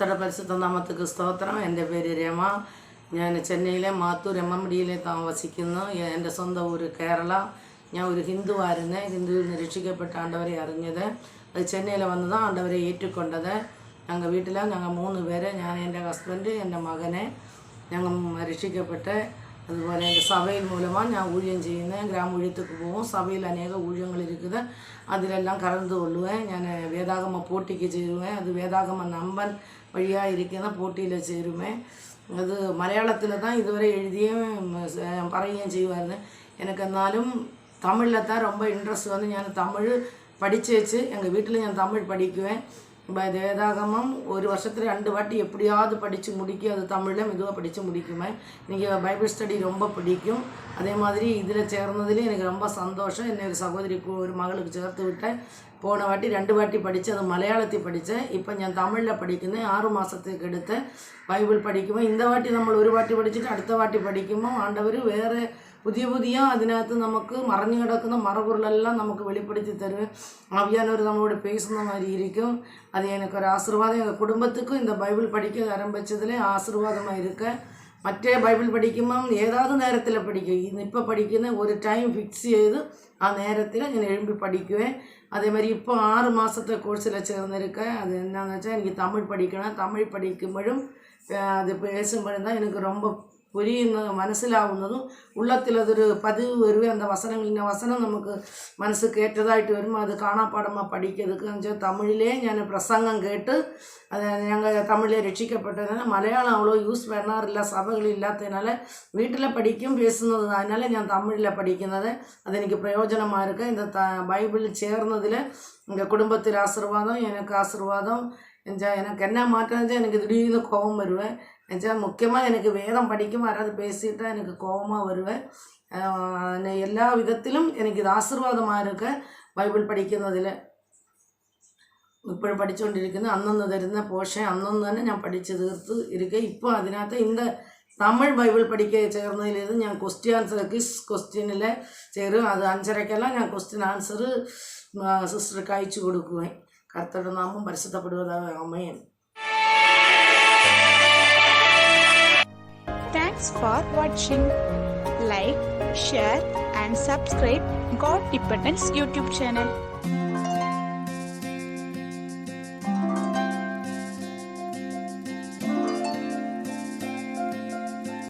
കർത്തയുടെ പരിശുദ്ധ നാമത്തേക്ക് സ്തോത്രം. എന്റെ പേര് രമ. ഞാൻ ചെന്നൈയിലെ മാത്തൂർ എം എം ഡിയിലെ താമസിക്കുന്നു. എന്റെ സ്വന്തം ഊര് കേരള. ഞാൻ ഒരു ഹിന്ദുവായിരുന്നു. ഹിന്ദുവിൽ നിന്ന് രക്ഷിക്കപ്പെട്ട ആണ്ടവരെ അറിഞ്ഞത്. അത് ചെന്നൈയിൽ വന്നതാണ് ആണ്ടവരെ ഏറ്റുക്കൊണ്ടത്. ഞങ്ങൾ വീട്ടിൽ ഞങ്ങൾ മൂന്ന് പേര്. ഞാൻ എന്റെ ഹസ്ബൻഡ് എന്റെ മകനെ. ഞങ്ങൾ രക്ഷിക്കപ്പെട്ട് അതുപോലെ എൻ്റെ സഭയിൽ മൂലമാണ് ഞാൻ ഊഴിയം ചെയ്യുന്നത് ഗ്രാമൂഴിയത്തേക്ക് പോകും സഭയിൽ അനേക ഊഴിയങ്ങൾ இருக்குது அதிலெல்லாம் கலந்து கொள்ளுவேன் ഞാൻ വേദാഗമ പോട്ടിക്ക് ചേരുവേൻ അത് വേദാഗമ നമ്പൻ വഴിயாக ഇരിക്കുന്ന പോട്ടിയിൽ ചേരുമേ അത് മലയാളത്തിൽ தான் ഇതുവരെ എഴുതിയും പറയുകയും ചെയ്യുമായിരുന്നു எனக்கு എന്നാലും தமிழில் தான் ரொம்ப இன்ட்ரெஸ்ட் வந்து ഞാൻ തമിഴ് പഠിച്ചു വെച്ച് എங்கள் വീട്ടിൽ ഞാൻ തമിഴ് പഠിക്കുവേൻ வேதாகமம் ஒரு வருஷத்துல ரெண்டு வாட்டி எப்படியாவது படித்து முடிக்கும் அது தமிழில் மெதுவாக படித்து முடிக்குமே எனக்கு பைபிள் ஸ்டடி ரொம்ப பிடிக்கும் அதே மாதிரி இதில் சேர்ந்ததுலேயும் எனக்கு ரொம்ப சந்தோஷம் என்னை ஒரு சகோதரிக்கு ஒரு மகளுக்கு சேர்த்து விட்டேன் போன வாட்டி ரெண்டு வாட்டி படித்து அது மலையாளத்தை படித்தேன் இப்போ ഞാൻ തമിഴിൽ പഠിക്കുന്നത് ആറ് മാസത്തേക്ക് എടുത്ത് ബൈബിൾ പഠിക്കുമ്പോൾ இந்த വാട്ടി നമ്മൾ ഒരു വാട്ടി പഠിച്ചിട്ട് അടുത്ത വാട്ടി പഠിക്കുമ്പോൾ ആണ്ടവർ വേറെ പുതിയ പുതിയ അതിനകത്ത് നമുക്ക് മറഞ്ഞു കിടക്കുന്ന മറപൊരുളെല്ലാം നമുക്ക് വെളിപ്പെടുത്തി തരും ആവിയാനവർ നമ്മളോട് പേസുന്ന മാതിരി ഇരിക്കും அது எனக்கு ஒரு ஆசீர்வாதம் எங்கள் குடும்பத்துக்கும் இந்த பைபிள் படிக்க ஆரம்பிச்சதுல ஆசீர்வாதமாக இருக்கு മറ്റേ ബൈബിൾ പഠിക്കുമ്പം ഏതാത് നേരത്തിൽ പഠിക്കും ഇന്ന് ഇപ്പോൾ പഠിക്കുന്ന ഒരു ടൈം ഫിക്സ് ചെയ്ത് ആ നേരത്തിൽ ഞാൻ എഴുമ്പി പഠിക്കുവേൻ അതേമാതിരി ഇപ്പോൾ ആറ് മാസത്തെ കോഴ്സിൽ ചേർന്നിരിക്ക അത് എന്നാന്ന് വെച്ചാൽ എനിക്ക് തമിഴ് പഠിക്കണം തമിഴ് പഠിക്കുമ്പോഴും ആ, അത് പേസുമ്പോഴും தான் எனக்கு ரொம்ப புரியுന്നത് മനസ്സിലാവുന്നതും ഉള്ളത്തിൽ അതൊരു പതിവ് വരുകയും അന്ത വസനം ഇന്ന വസനം നമുക്ക് മനസ്സ് കേട്ടതായിട്ട് വരുമ്പോൾ അത് കാണാപ്പാടமாக പഠിக்கிறதுக்கு വെച്ചാൽ തമിഴിലേ ഞാൻ പ്രസംഗം കേട്ട് അത് ഞങ്ങൾ തമിഴിലെ രക്ഷിക്കപ്പെട്ടതിനാൽ മലയാളം അവളോ യൂസ് വേണാറില്ല സഭകളിൽ ഇല്ലാത്തതിനാൽ വീട്ടിലെ പഠിക്കും പേസുന്നത് അതിനാൽ ഞാൻ തമിഴിലെ പഠിക്കുന്നത്. അതെനിക്ക് പ്രയോജനமாக இருக்குது இந்த த பைபிள் சேர்ந்ததில் எங்கள் குடும்பத்தில் ஆசீர்வாதம் எனக்கு ஆசீர்வாதம் എന്നുവെച്ചാൽ എനിക്ക് എന്നാ മാറ്റം വെച്ചാൽ എനിക്ക് ദിടീർന്ന് കോപം വരുവേ. நினச்சா முக்கியமாக எனக்கு வேதம் படிக்கும் வராது பேசிட்டா எனக்கு கோபமாக வருவேன் எல்லா விதத்திலும் எனக்கு இது ஆசீர்வாதமாக ബൈബിൾ പഠിക്കുന്നതിൽ ഇപ്പോഴും പഠിച്ചുകൊണ്ടിരിക്കുന്നു അന്നന്ന് തരുന്ന പോഷൻ അന്നന്ന് തന്നെ ഞാൻ പഠിച്ചു തീർത്ത് ഇരിക്കുക ഇപ്പോൾ അതിനകത്ത് ഇന്ന് തമിഴ് ബൈബിൾ പഠിക്കുക ചേർന്നതിലേത് ഞാൻ ക്വസ്റ്റ്യൻ ആൻസർ ക്വിസ് ക്വസ്റ്റ്യനിൽ ചേരും. അത് അഞ്ചരക്കെല്ലാം ഞാൻ ക്വസ്റ്റ്യൻ ആൻസർ സിസ്റ്റർക്ക് അയച്ചു കൊടുക്കുകയും കർത്തയുടെ നാമം പരിശുദ്ധപ്പെടുവതാകുമേ For watching. Like, share, and subscribe God Dependence YouTube channel.